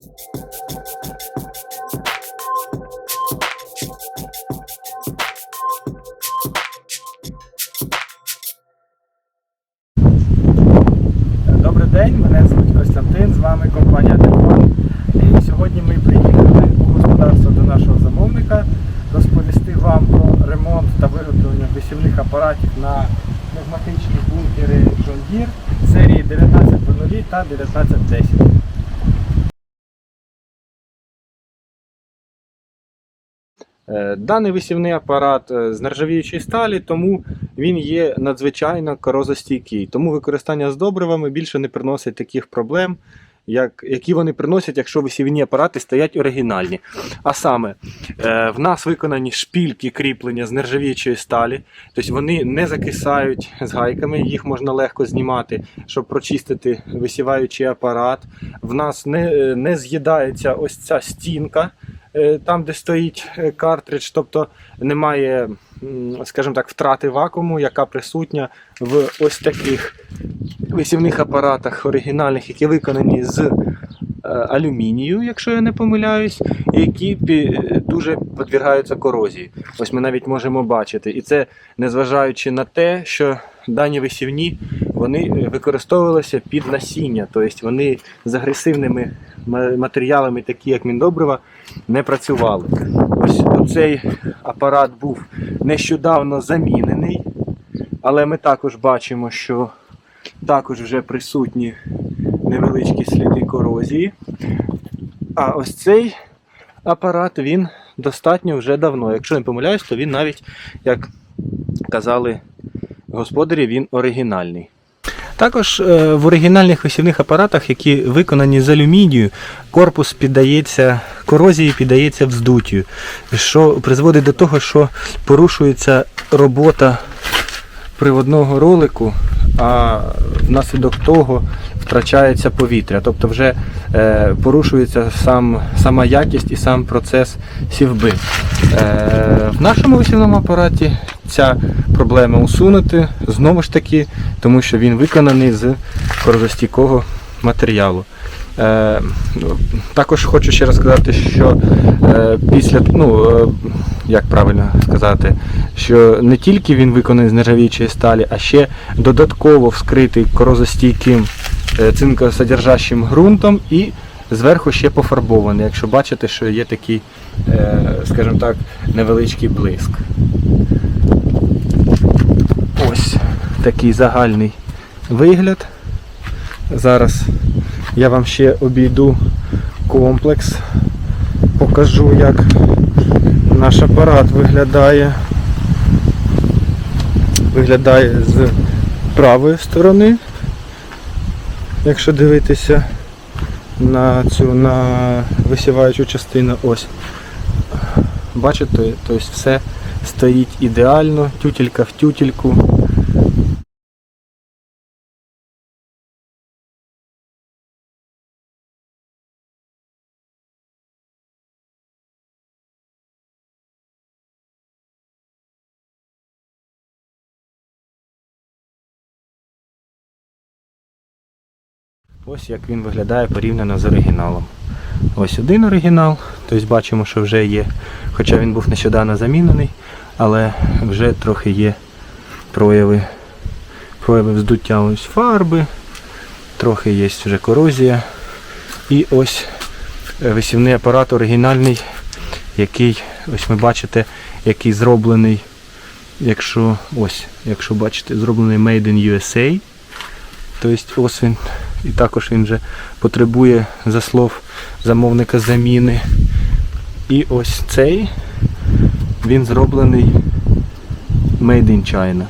Добрий день, мене звуть Костянтин, з вами компанія Телефон. І сьогодні ми приїхали у господарство до нашого замовника розповісти вам про ремонт та виготовлення висівних апаратів на пневматичні бункери John Deere серії 1900 та 1910. Даний висівний апарат е, з нержавіючої сталі, тому він є надзвичайно корозостійкий. Тому використання з добривами більше не приносить таких проблем, як, які вони приносять, якщо висівні апарати стоять оригінальні. А саме, е, в нас виконані шпільки кріплення з нержавіючої сталі, тобто вони не закисають з гайками, їх можна легко знімати, щоб прочистити висіваючий апарат. В нас не, е, не з'їдається ось ця стінка е, там, де стоїть е, картридж, тобто немає, скажімо так, втрати вакууму, яка присутня в ось таких висівних апаратах оригінальних, які виконані з е, алюмінію, якщо я не помиляюсь, які дуже підвергаються корозії. Ось ми навіть можемо бачити. І це незважаючи на те, що дані висівні вони е, використовувалися під насіння, тобто вони з агресивними матеріалами, такі як міндобрива, не працювали. Ось цей апарат був нещодавно замінений, але ми також бачимо, що також вже присутні невеличкі сліди корозії. А ось цей апарат він достатньо вже давно. Якщо не помиляюсь, то він навіть, як казали господарі, він оригінальний. Також е, в оригінальних висівних апаратах, які виконані з алюмінію, корпус піддається корозії, піддається вздуттю, що призводить до того, що порушується робота приводного ролику, а внаслідок того втрачається повітря. Тобто вже е, порушується сам, сама якість і сам процес сівби. Е, в нашому висівному апараті ця проблема усунути знову ж таки, тому що він виконаний з корозостійкого матеріалу. Е, також хочу ще раз сказати, що е, після, ну, е, як правильно сказати, що не тільки він виконаний з нержавіючої сталі, а ще додатково вскритий корозостійким е, цинкосодержащим ґрунтом і зверху ще пофарбований, якщо бачите, що є такий, е, скажімо так, невеличкий блиск. Такий загальний вигляд. Зараз я вам ще обійду комплекс, покажу, як наш апарат виглядає. Виглядає з правої сторони, якщо дивитися на цю на висіваючу частину ось. Бачите, тобто все стоїть ідеально, тютелька в тютельку. Ось як він виглядає порівняно з оригіналом. Ось один оригінал, тобто бачимо, що вже є, хоча він був нещодавно замінений, але вже трохи є прояви, прояви вздуття ось фарби, трохи є вже корозія. І ось е, висівний апарат оригінальний, який, ось ви бачите, який зроблений, якщо ось, якщо бачите, зроблений Made in USA. Тобто ось він і також він вже потребує, за слов замовника, заміни. І ось цей він зроблений Made in China.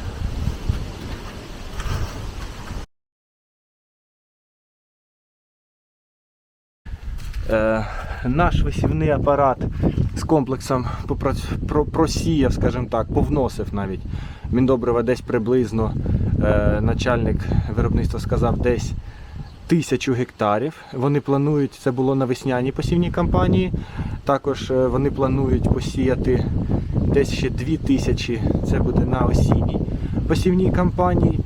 Е, наш висівний апарат з комплексом просіяв, скажімо так, повносив навіть міндобрива десь приблизно. Е, начальник виробництва сказав десь тисячу гектарів. Вони планують, це було на весняній посівній кампанії. Також е, вони планують посіяти десь ще дві тисячі, це буде на осінній посівній кампанії.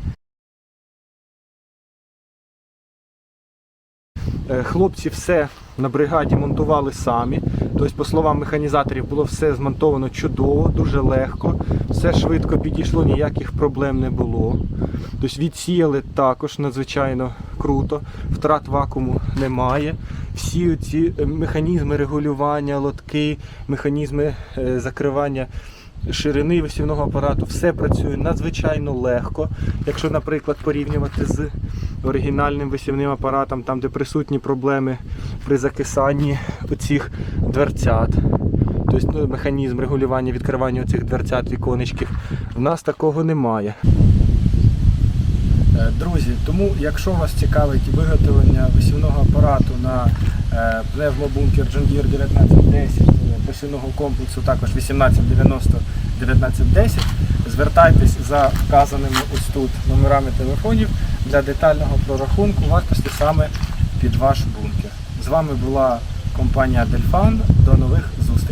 Е, Хлопці все на бригаді монтували самі. Тобто, по словам механізаторів, було все змонтовано чудово, дуже легко. Все швидко підійшло, ніяких проблем не було. Тобто відсіяли також надзвичайно круто, втрат вакууму немає. Всі ці механізми регулювання, лотки, механізми е, закривання ширини висівного апарату, все працює надзвичайно легко. Якщо, наприклад, порівнювати з оригінальним висівним апаратом, там де присутні проблеми при закисанні оцих дверцят. Тобто ну, механізм регулювання відкривання цих дверцят віконечків. В нас такого немає. Е, Друзі, тому якщо вас цікавить виготовлення висівного апарату на пневмобункер Джангір 1910 е, посівного комплексу, також 1890-1910, звертайтесь за вказаними ось тут номерами телефонів для детального прорахунку вартості саме під ваш бункер. З вами була компанія Дельфан. До нових зустрічей!